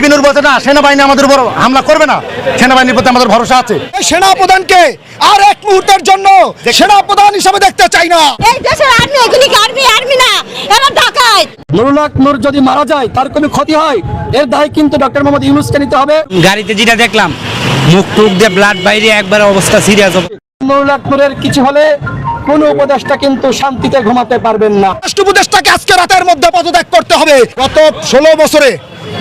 বিভিন্ন বলছে না সেনাবাহিনী আমাদের উপর হামলা করবে না। সেনাবাহিনীর প্রতি আমাদের ভরসা আছে। সেনা প্রধানকে আর এক মুহূর্তের জন্য সেনা প্রধান হিসেবে দেখতে চাই না। এই দেশের আর্মি এগুলি আর্মি আর্মি না এরা ডাকায় নুরুল্লাহ নূর যদি মারা যায় তার কোনো ক্ষতি হয়? এর দায় কিন্তু ডক্টর মোহাম্মদ ইউনুসকে নিতে হবে। গাড়িতে যেটা দেখলাম মুখ টুক দিয়ে ব্লাড বাইরে একবার অবস্থা সিরিয়াস নূরের কিছু হলে কোনো উপদেষ্টা কিন্তু শান্তিতে ঘুমাতে পারবেন না। রাষ্ট্র উপদেষ্টাকে আজকে রাতের মধ্যে পদত্যাগ করতে হবে। গত ষোলো বছরে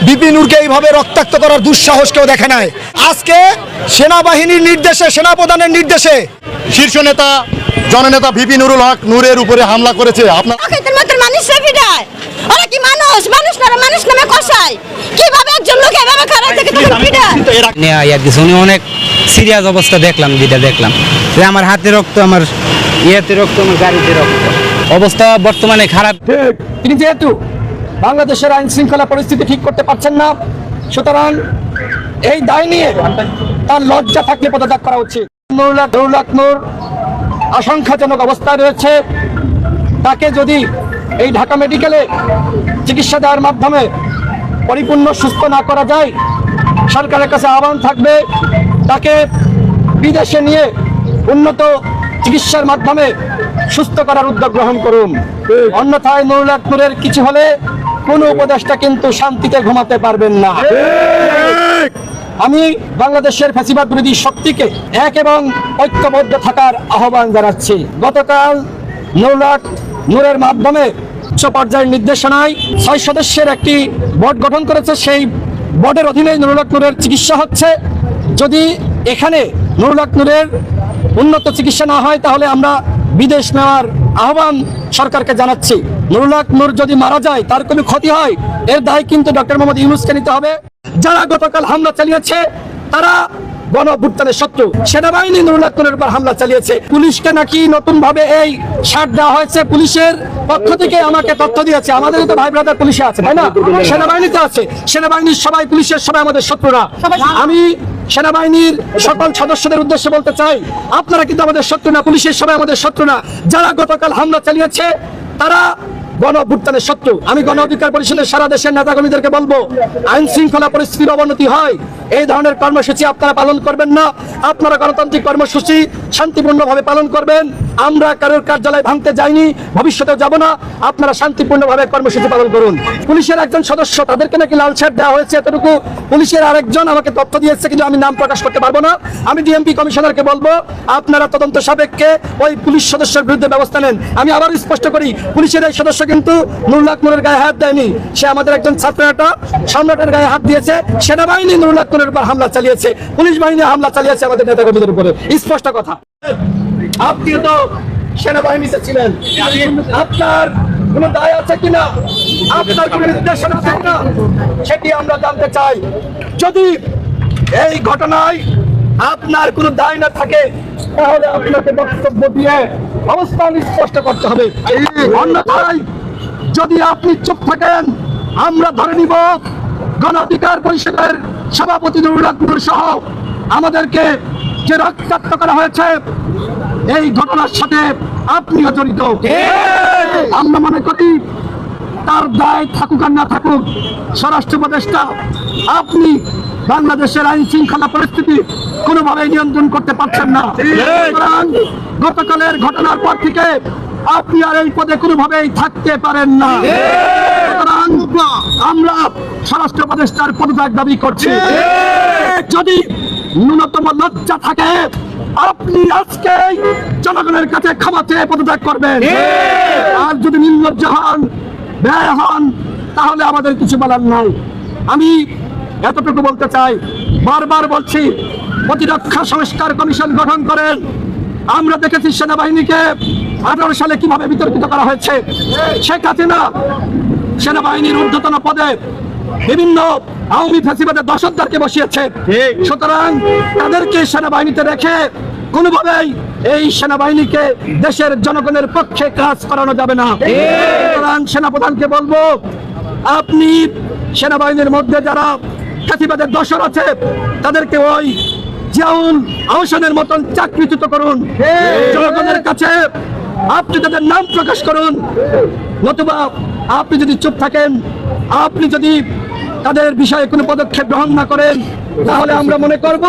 বিপিনুরকে এইভাবে রক্তাক্ত করার দুঃসাহস কেউ দেখে নাই। আজকে সেনাবাহিনীর নির্দেশে সেনাপ্রধানের নির্দেশে শীর্ষ নেতা জননেতা ভিপি নুরুল হক নূরের উপরে হামলা করেছে। আপনার ফিরায় ওরা কি মানুষ? মানুষ না মানুষ নামে কষায় কীভাবে একজন লোক এভাবে খারাপ থেকে তখন ফিরায় নেওয়া ইয়ার দিছে উনি অনেক। সিরিয়াস অবস্থা দেখলাম, যেটা দেখলাম। যে আমার হাতে রক্ত, আমার ইয়েতে রক্ত, আমার গাড়িতে রক্ত। অবস্থা বর্তমানে খারাপ। তিনি যেহেতু বাংলাদেশের আইন শৃঙ্খলা পরিস্থিতি ঠিক করতে পারছেন না, সুতরাং এই দায় নিয়ে তার লজ্জা থাকলে পদত্যাগ করা উচিত। আশঙ্কাজনক অবস্থায় রয়েছে। তাকে যদি এই ঢাকা মেডিকেলে চিকিৎসা দেওয়ার মাধ্যমে পরিপূর্ণ সুস্থ না করা যায়, সরকারের কাছে আহ্বান থাকবে তাকে বিদেশে নিয়ে উন্নত চিকিৎসার মাধ্যমে সুস্থ করার উদ্যোগ গ্রহণ করুন। অন্যথায় নুরুল্লাহ নূরের কিছু হলে কোনো উপদেষ্টা কিন্তু শান্তিতে ঘুমাতে পারবেন না। আমি বাংলাদেশের ফ্যাসিবাদ বিরোধী শক্তিকে এক এবং ঐক্যবদ্ধ থাকার আহ্বান জানাচ্ছি। গতকাল নৌলাখ নূরের মাধ্যমে উচ্চ পর্যায়ের নির্দেশনায় ছয় সদস্যের একটি বোর্ড গঠন করেছে। সেই বোর্ডের অধীনে নুরুলাক নূরের চিকিৎসা হচ্ছে। যদি এখানে নূরের উন্নত চিকিৎসা না হয় তাহলে আমরা বিদেশ নেওয়ার আহ্বান সরকারকে জানাচ্ছি। নুরুলাক নূর যদি মারা যায় তার কোনো ক্ষতি হয়? এর দায় কিন্তু ডক্টর মোহাম্মদ ইউনুসকে নিতে হবে। যারা গতকাল হামলা চালিয়েছে তারা গণ অভ্যুত্থানের শত্রু। সেনাবাহিনী নূরের উপর হামলা চালিয়েছে। পুলিশকে নাকি নতুন ভাবে এই ছাড় দেওয়া হয়েছে? পুলিশের পক্ষ থেকে আমাকে তথ্য দিয়েছে। আমাদের তো ভাই ব্রাদার পুলিশে আছে তাই না? সেনাবাহিনীতে আছে। সেনাবাহিনীর সবাই পুলিশের সবাই আমাদের শত্রুরা। আমি সেনাবাহিনীর সকল সদস্যদের উদ্দেশ্যে বলতে চাই, আপনারা কিন্তু আমাদের শত্রু না, পুলিশের সবাই আমাদের শত্রু না। যারা গতকাল হামলা চালিয়েছে, তারা গণ অভ্যুত্থানের শত্রু। আমি গণ অধিকার পরিষদের সারা দেশের নেতাকর্মীদেরকে বলব আইন শৃঙ্খলা পরিস্থিতির অবনতি হয়। এই ধরনের কর্মসূচি আপনারা পালন করবেন না। আপনারা গণতান্ত্রিক কর্মসূচি শান্তিপূর্ণভাবে পালন করবেন। আমরা কারোর কার্যালয় ভাঙতে যাইনি, ভবিষ্যতেও যাব না। আপনারা শান্তিপূর্ণভাবে কর্মসূচি পালন করুন। পুলিশের একজন সদস্য, তাদেরকে নাকি লাল ছাড় দেওয়া হয়েছে এতটুকু? পুলিশের আরেকজন আমাকে তথ্য দিয়েছে, কিন্তু আমি নাম প্রকাশ করতে পারব না। আমি ডিএমপি কমিশনারকে বলব, আপনারা তদন্ত সাপেক্ষে ওই পুলিশ সদস্যের বিরুদ্ধে ব্যবস্থা নেন। আমি আবার স্পষ্ট করি, পুলিশের এই সদস্য কিন্তু নুরুল্লাহ নূরের গায়ে হাত দেয়নি। সে আমাদের একজন ছাত্র নেতা, সম্রাটের গায়ে হাত দিয়েছে। সেনাবাহিনী নুরুল্লাহ নূরের উপর হামলা চালিয়েছে, পুলিশ বাহিনী হামলা চালিয়েছে আমাদের নেতাকর্মীদের উপরে। স্পষ্ট কথা। আপনিও তো সেনাবাহিনীতে ছিলেন। আপনার দায় আছে কিনা? আপনার আছে কিনা? সেটি আমরা জানতে চাই। যদি এই ঘটনায় আপনার কোনো দায় না থাকে, তাহলে আপনাকে বক্তব্য দিয়ে অবস্থান স্পষ্ট করতে হবে। অন্যথায় যদি আপনি চুপ থাকেন, আমরা ধরে নিব গণ অধিকার পরিষদের সভাপতি নুরুল্লাহপুর সহ আমাদেরকে যে রক্তাক্ত করা হয়েছে এই ঘটনার সাথে আপনিও জড়িত। আমরা মনে করি তার দায় থাকুক আর না থাকুক স্বরাষ্ট্র উপদেষ্টা আপনি বাংলাদেশের আইন শৃঙ্খলা পরিস্থিতি কোনোভাবে নিয়ন্ত্রণ করতে পারছেন না। গতকালের ঘটনার পর থেকে আপনি আর এই পদে কোনোভাবেই থাকতে পারেন না। সুতরাং আমরা স্বরাষ্ট্র উপদেষ্টার পদত্যাগ দাবি করছি। যদি ন্যূনতম লজ্জা থাকে আপনি আজকে জনগণের কাছে ক্ষমা চেয়ে পদত্যাগ করবেন। আর যদি নির্লজ্জ হন ব্যয় হন তাহলে আমাদের কিছু বলার নাই। আমি এতটুকু বলতে চাই বারবার বলছি প্রতিরক্ষা সংস্কার কমিশন গঠন করেন। আমরা দেখেছি সেনাবাহিনীকে আঠারো সালে কীভাবে বিতর্কিত করা হয়েছে শেখ হাসিনা সেনাবাহিনীর ঊর্ধ্বতন পদে বিভিন্ন আওয়ামী ফ্যাসিবাদের দশকদারকে বসিয়েছে। সুতরাং তাদেরকে সেনাবাহিনীতে রেখে কোনোভাবেই এই সেনাবাহিনীকে দেশের জনগণের পক্ষে কাজ করানো যাবে না। সুতরাং সেনাপ্রধানকে বলব আপনি সেনাবাহিনীর মধ্যে যারা ফ্যাসিবাদের দশর আছে তাদেরকে ওই জিয়াউল আহসানের মতন চাকরিচ্যুত করুন। জনগণের কাছে আপনি তাদের নাম প্রকাশ করুন। নতুবা আপনি যদি চুপ থাকেন, আপনি যদি তাদের বিষয়ে কোনো পদক্ষেপ গ্রহণ না করেন, তাহলে আমরা মনে করব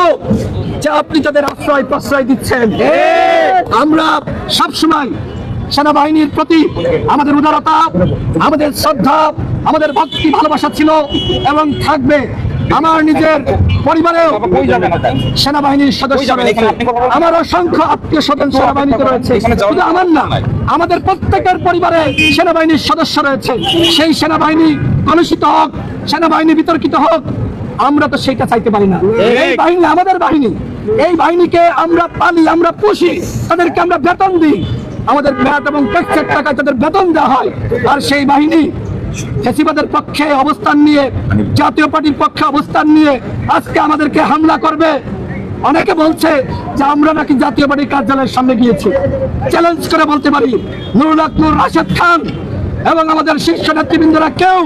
যে আপনি তাদের আশ্রয় প্রশ্রয় দিচ্ছেন। আমরা সবসময় সেনাবাহিনীর প্রতি আমাদের উদারতা, আমাদের শ্রদ্ধা, আমাদের ভক্তি, ভালোবাসা ছিল এবং থাকবে। আমার নিজের পরিবারেও সেনাবাহিনীর সদস্য রয়েছে। আমার অসংখ্য আত্মীয় স্বজন সেনাবাহিনীতে রয়েছে। শুধু আমার না আমাদের প্রত্যেকের পরিবারে সেনাবাহিনীর সদস্য রয়েছে। সেই সেনাবাহিনী কলুষিত হোক সেনাবাহিনী বিতর্কিত হোক আমরা তো সেটা চাইতে পারি না। এই বাহিনী আমাদের বাহিনী। এই বাহিনীকে আমরা পালি আমরা পুষি তাদেরকে আমরা বেতন দিই। আমাদের ম্যাট এবং ট্যাক্সের টাকায় তাদের বেতন দেওয়া হয়। আর সেই বাহিনী ফেসিবাদের পক্ষে অবস্থান নিয়ে, জাতীয় পার্টির পক্ষে অবস্থান নিয়ে আজকে আমাদেরকে হামলা করবে। অনেকে বলছে যে আমরা নাকি জাতীয় পার্টির কার্যালয়ের সামনে গিয়েছি। চ্যালেঞ্জ করে বলতে পারি, নুরুল আকনুর রাশেদ খান এবং আমাদের শীর্ষ নেতৃবৃন্দরা কেউ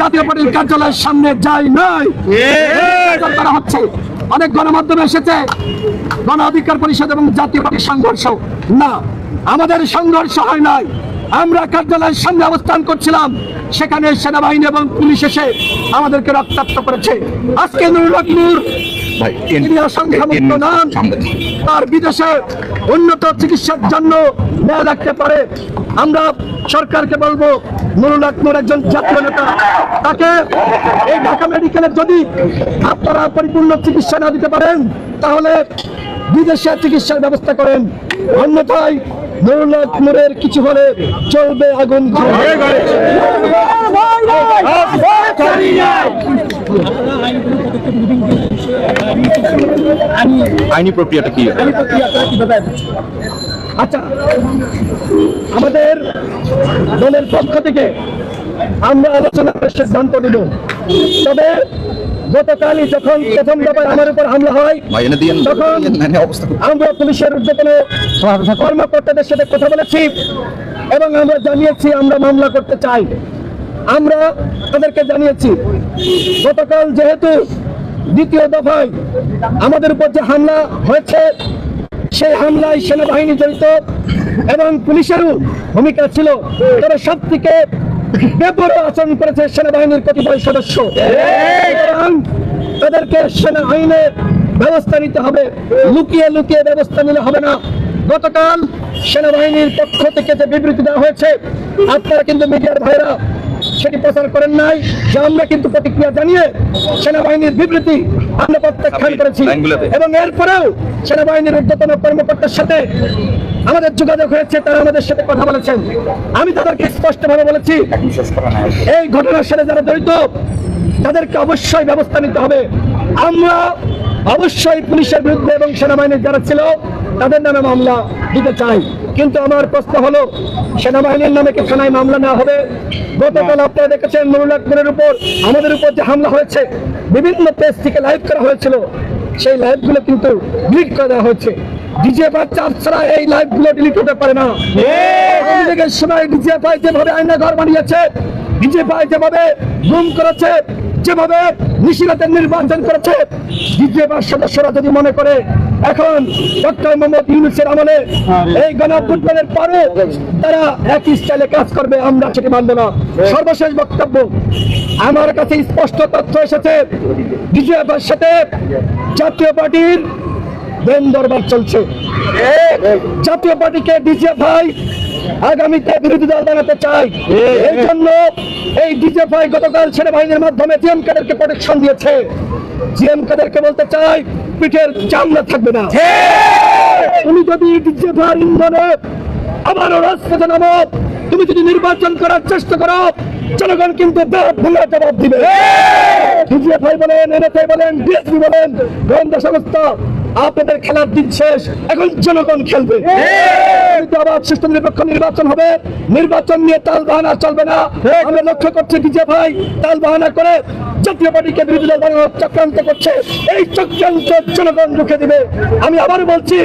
জাতীয় পার্টির কার্যালয়ের সামনে যায় নাই। করা হচ্ছে। অনেক গণমাধ্যমে এসেছে, গণ অধিকার পরিষদ এবং জাতীয় পার্টির সংঘর্ষ। না, আমাদের সংঘর্ষ হয় নাই। আমরা কার্যালয়ের সামনে অবস্থান করছিলাম। সেখানে সেনাবাহিনী এবং পুলিশ এসে আমাদেরকে রক্তাক্ত করেছে। আজকে নুরুল আর বিদেশে উন্নত চিকিৎসার জন্য মেয়ে রাখতে পারে। আমরা সরকারকে বলব নুরুল আকনুর একজন জাতীয় নেতা। তাকে এই ঢাকা মেডিকেলে যদি আপনারা পরিপূর্ণ চিকিৎসা না দিতে পারেন তাহলে বিদেশে চিকিৎসার ব্যবস্থা করেন। অন্যথায় আকনুরের কিছু হলে চলবে আগুন। আইনি প্রক্রিয়াটা কি আচ্ছা আমাদের দলের পক্ষ থেকে আমরা আলোচনা করে সিদ্ধান্ত নিব। তবে গতকালই যখন প্রথম দফায় আমার উপর হামলা হয় তখন আমরা পুলিশের ঊর্ধ্বতন কর্মকর্তাদের সাথে কথা বলেছি এবং আমরা জানিয়েছি আমরা মামলা করতে চাই। আমরা তাদেরকে জানিয়েছি গতকাল যেহেতু দ্বিতীয় দফায় আমাদের উপর যে হামলা হয়েছে সেই হামলায় সেনাবাহিনী জড়িত এবং পুলিশেরও ভূমিকা ছিল। তবে সব থেকে বেপরোয়া আচরণ করেছে সেনাবাহিনীর কতিপয় সদস্য। তাদেরকে সেনা আইনের ব্যবস্থা নিতে হবে। লুকিয়ে লুকিয়ে ব্যবস্থা নিলে হবে না। গতকাল সেনাবাহিনীর পক্ষ থেকে যে বিবৃতি দেওয়া হয়েছে আপনারা কিন্তু মিডিয়ার ভাইরা সেটি প্রচার করেন নাই যে আমরা কিন্তু প্রতিক্রিয়া জানিয়ে সেনাবাহিনীর বিবৃতি আমরা প্রত্যাখ্যান করেছি। এবং এরপরেও সেনাবাহিনীর ঊর্ধ্বতন কর্মকর্তার সাথে আমাদের যোগাযোগ হয়েছে, তারা আমাদের সাথে কথা বলেছেন। আমি তাদেরকে স্পষ্টভাবে বলেছি, এই ঘটনার সাথে যারা জড়িত, তাদেরকে অবশ্যই ব্যবস্থা নিতে হবে। আমরা অবশ্যই পুলিশের বিরুদ্ধে এবং সেনাবাহিনীর যারা ছিল, তাদের নামে মামলা দিতে চাই। কিন্তু আমার প্রশ্ন হলো, সেনাবাহিনীর নামে কি থানায় মামলা না হবে? গতকাল আপনারা দেখেছেন নুরুল আকবরের উপর আমাদের উপর যে হামলা হয়েছে, বিভিন্ন পেজ থেকে লাইভ করা হয়েছিল। সেই লাইভগুলো কিন্তু ডিলিট করে দেওয়া হচ্ছে। ডিজে চার্জ ছাড়া এই লাইভগুলো ডিলিট হতে পারে না। সময় ডিজে পাই যেভাবে আয়না ঘর বানিয়েছে ডিজে পাই যেভাবে গুম করেছে যেভাবে নিশিরাতের নির্বাচন করেছে বিজেপির সদস্যরা যদি মনে করে এখন ডক্টর মোহাম্মদ ইউনুসের আমলে এই গণঅভ্যুত্থানের পরে তারা একই স্টাইলে কাজ করবে আমরা সেটি মানব না। সর্বশেষ বক্তব্য আমার কাছে স্পষ্ট তথ্য এসেছে বিজেপির সাথে জাতীয় পার্টির দেন দরবার চলছে। জাতীয় পার্টিকে ডিজে ভাই আগামীতে বিরোধী দল বানাতে চাই। এই জন্য এই ডিজে ভাই গতকাল সেনাবাহিনীর মাধ্যমে জিএম কাদেরকে প্রোটেকশন দিয়েছে। জিএম কাদেরকে বলতে চাই পিঠের চামড়া থাকবে না। তুমি যদি ডিজেপাই ইন্ধনে আবারও রাজপথে নামো তুমি যদি নির্বাচন করার চেষ্টা করো জনগণ কিন্তু ভাঙা জবাব দিবে। ডিজিএফ বলেন এনএফআই বলেন ডিএসপি বলেন গোয়েন্দা সংস্থা আপনাদের খেলার দিন শেষ। এখন জনগণ খেলবে। সুস্থ নিরপেক্ষ নির্বাচন হবে। নির্বাচন নিয়ে তাল বাহানা চলবে না। আমরা লক্ষ্য করছি ডিজিএফ ভাই তাল বাহানা করে জাতীয় পার্টিকে বিরোধী দল বানানোর চক্রান্ত করছে। এই চক্রান্ত জনগণ রুখে দিবে। আমি আবার বলছি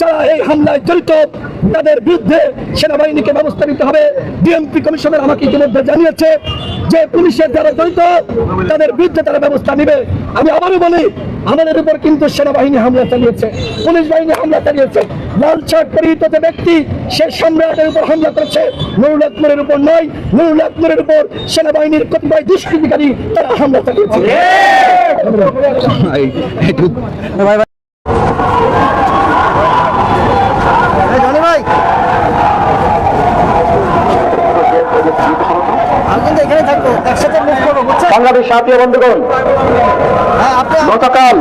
যারা এই হামলায় জড়িত তাদের বিরুদ্ধে সেনাবাহিনীকে ব্যবস্থা নিতে হবে। ডিএমপি কমিশনার আমাকে ইতিমধ্যে জানিয়েছে যে পুলিশের যারা জড়িত তাদের বিরুদ্ধে তারা ব্যবস্থা নেবে। আমি আবারও বলি আমাদের উপর কিন্তু সেনাবাহিনী হামলা চালিয়েছে পুলিশ বাহিনী হামলা চালিয়েছে লাল শার্ট পরিহিত যে ব্যক্তি সে সম্রাটের উপর হামলা করেছে নুরুল উপর নয় নুরুল উপর সেনাবাহিনীর কতিপয় দুষ্কৃতিকারী তারা হামলা চালিয়েছে জাতীয় বন্ধুগণ, গতকাল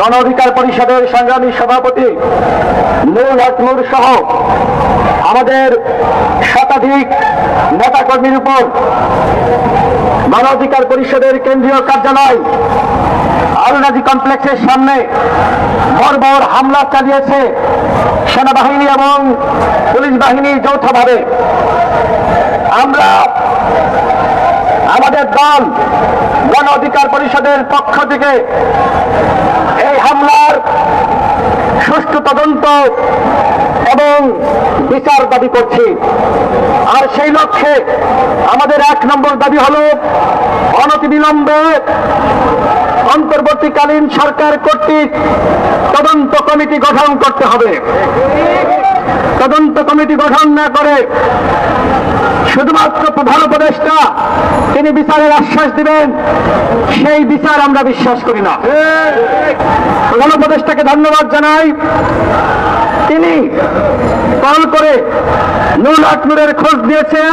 গণ অধিকার পরিষদের সংগ্রামী সভাপতি নুরুল হক নূর সহ আমাদের শতাধিক নেতাকর্মীর উপর গণ অধিকার পরিষদের কেন্দ্রীয় কার্যালয় আলনাজি কমপ্লেক্সের সামনে বর্বর হামলা চালিয়েছে সেনাবাহিনী এবং পুলিশ বাহিনী যৌথভাবে। আমরা আমাদের দল গণ অধিকার পরিষদের পক্ষ থেকে এই হামলার সুষ্ঠু তদন্ত এবং বিচার দাবি করছি। আর সেই লক্ষ্যে আমাদের এক নম্বর দাবি হল অনতিবিলম্বে অন্তর্বর্তীকালীন সরকার কর্তৃক তদন্ত কমিটি গঠন করতে হবে। তদন্ত কমিটি গঠন না করে শুধুমাত্র প্রধান উপদেষ্টা তিনি বিচারের আশ্বাস দিবেন, সেই বিচার আমরা বিশ্বাস করি না। প্রধান উপদেষ্টাকে ধন্যবাদ জানাই। তিনি কল করে নুরুল আকনুরের খোঁজ দিয়েছেন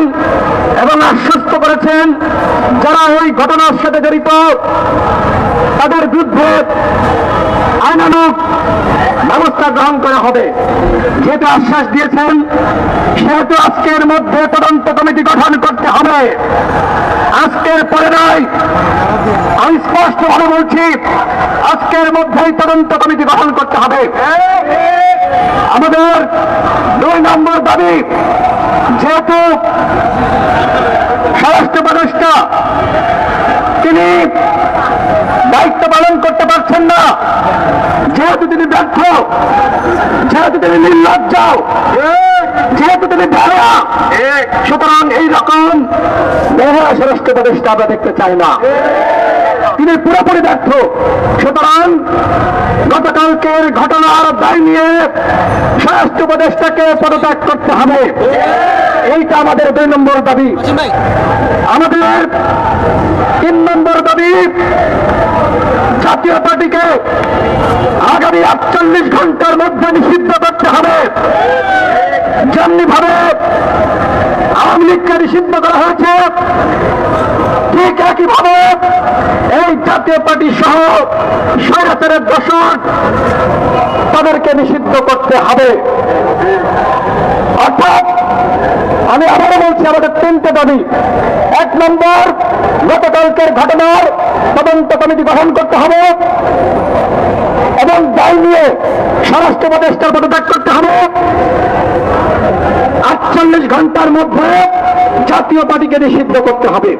এবং আশ্বস্ত করেছেন, যারা ওই ঘটনার সাথে জড়িত, তাদের বিরুদ্ধে আইনানুক ব্যবস্থা গ্রহণ করা হবে। যেহেতু আশ্বাস দিয়েছেন, সেহেতু আজকের মধ্যে তদন্ত কমিটি গঠন করতে হবে। আজকের পরে নয়, আমি স্পষ্ট ভাবে বলছি, আজকের মধ্যেই তদন্ত কমিটি গঠন করতে হবে। আমাদের দুই নম্বর দাবি, যেহেতু নির্লজ্জ। যেহেতু সুতরাং এই রকম স্বরাষ্ট্র উপদেষ্টা আমরা দেখতে চাই না। তিনি পুরোপুরি ব্যর্থ। সুতরাং গতকালকের ঘটনার দায় নিয়ে স্বরাষ্ট্র উপদেষ্টাকে পদত্যাগ করতে হবে। এইটা আমাদের দুই নম্বর দাবি। আমাদের তিন নম্বর দাবি জাতীয় পার্টিকে আগামী আটচল্লিশ ঘণ্টার মধ্যে নিষিদ্ধ করতে হবে। যেমনি ভাবে আওয়ামী লীগকে নিষিদ্ধ করা হয়েছে, ঠিক একইভাবে এই জাতীয় পার্টি সহ স্বৈরাচারের দশক তাদেরকে নিষিদ্ধ করতে হবে। অর্থাৎ আমি আবারও বলছি, আমাদের তিনটে দাবি। এক নম্বর, গতকালকের ঘটনার তদন্ত কমিটি গঠন করতে হবে এবং দায় নিয়ে স্বরাষ্ট্র উপদেষ্টার পদত্যাগ করতে হবে। আটচল্লিশ ঘণ্টার মধ্যে জাতীয় পার্টিকে নিষিদ্ধ করতে হবে।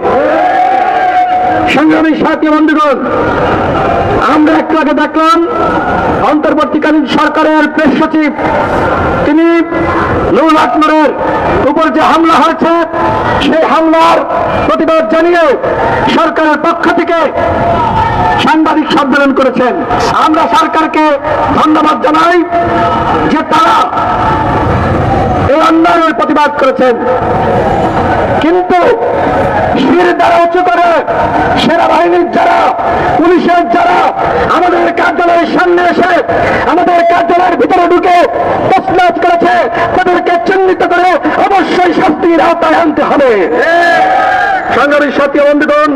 সংগ্রামী সাথী বন্ধুগণ, আমরা একটু আগে দেখলাম অন্তর্বর্তীকালীন সরকারের প্রেস সচিব, তিনি নুরুল আকমরের উপর যে হামলা হয়েছে, সেই হামলার প্রতিবাদ জানিয়ে সরকারের পক্ষ থেকে সাংবাদিক সম্মেলন করেছেন। আমরা সরকারকে ধন্যবাদ জানাই যে তারা এই অন্যায়ের প্রতিবাদ করেছেন। কিন্তু শির দ্বারা উঁচু করে সেনাবাহিনীর যারা, পুলিশের যারা আমাদের কার্যালয়ের সামনে এসে আমাদের কার্যালয়ের ভিতরে ঢুকে তসনাজ করেছে, তাদেরকে চিহ্নিত করে অবশ্যই শাস্তির আওতায় আনতে হবে। সংগ্রামী সাথী বন্ধুগণ,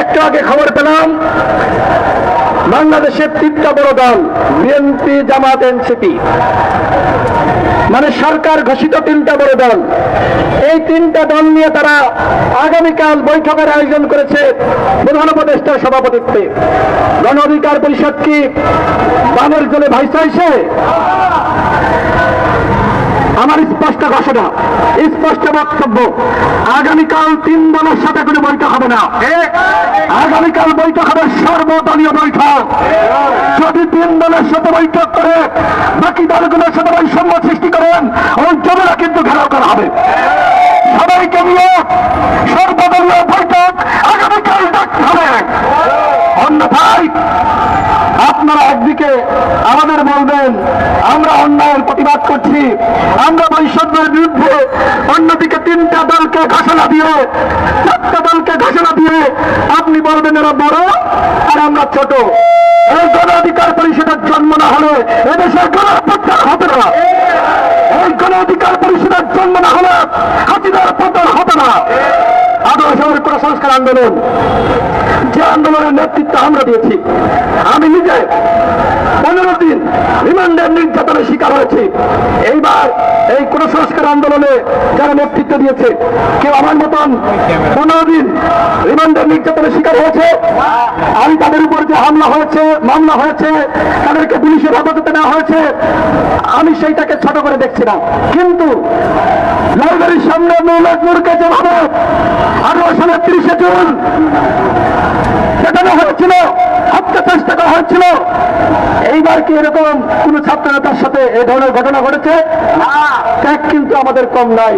একটু আগে খবর পেলাম বাংলাদেশের তিনটা বড় দল, বিএনপি, জামাত, এনসিপি। মানে সরকার ঘোষিত তিনটা বড় দল। এই তিনটা দল নিয়ে তারা আগামীকাল বৈঠকের আয়োজন করেছে প্রধান উপদেষ্টার সভাপতিত্বে। গণ অধিকার পরিষদ কি বানের জলে ভাই চাইছে? আমার স্পষ্ট ঘোষণা, স্পষ্ট বক্তব্য, আগামীকাল তিন দলের সাথে কোনো বৈঠক হবে না। আগামীকাল বৈঠক হবে সর্বদলীয় বৈঠক। যদি তিন দলের সাথে বৈঠক করে, বাকি দলগুলোর সাথে বৈষম্য সৃষ্টি করেন, ওই জমিরা কিন্তু ঘেরাও করা হবে। সবাইকে নিয়ে সর্বদলীয় বৈঠক আগামীকাল ডাকতে হবে। অন্যথায় একদিকে আমাদের বলবেন, আমরা অন্যায়ের প্রতিবাদ করছি, আমরা বৈষম্যের বিরুদ্ধে অন্যদিকে তিনটা দলকে ঘোষণা দিয়ে, চারটা দলকে ঘোষণা দিয়ে আপনি বলবেন এরা বড় আর আমরা ছোট। এই গণ অধিকার পরিষদের জন্ম না হলে এদেশের গণপ্রত্যার হবে না। এই গণ অধিকার পরিষদের জন্ম না হলে হাতিদার পতন হবে না। আদর্শ সংস্কার আন্দোলন, যে আন্দোলনের নেতৃত্ব আমরা দিয়েছি, আমি নিজে পনেরো দিন রিমান্ডের নির্যাতনের শিকার হয়েছি। এইবার এই কোন সংস্কার আন্দোলনে যারা নেতৃত্ব দিয়েছে, কেউ আমার মতন পনেরো দিন রিমান্ডের নির্যাতনের শিকার হয়েছে, আমি তাদের উপর যে হামলা হয়েছে, মামলা হয়েছে, তাদেরকে পুলিশের হেফাজতে নেওয়া হয়েছে, আমি সেইটাকে ছোট করে দেখছি না। কিন্তু লাইব্রেরির সামনে মৌলাজপুরকে যেভাবে আঠারো সালের তিরিশে জুন। সেখানে হয়েছিল হত্যা চেষ্টা করা হয়েছিল এইবার কি এরকম কোন ছাত্র নেতার সাথে এই ধরনের ঘটনা ঘটেছে? ত্যাগ কিন্তু আমাদের কম নাই।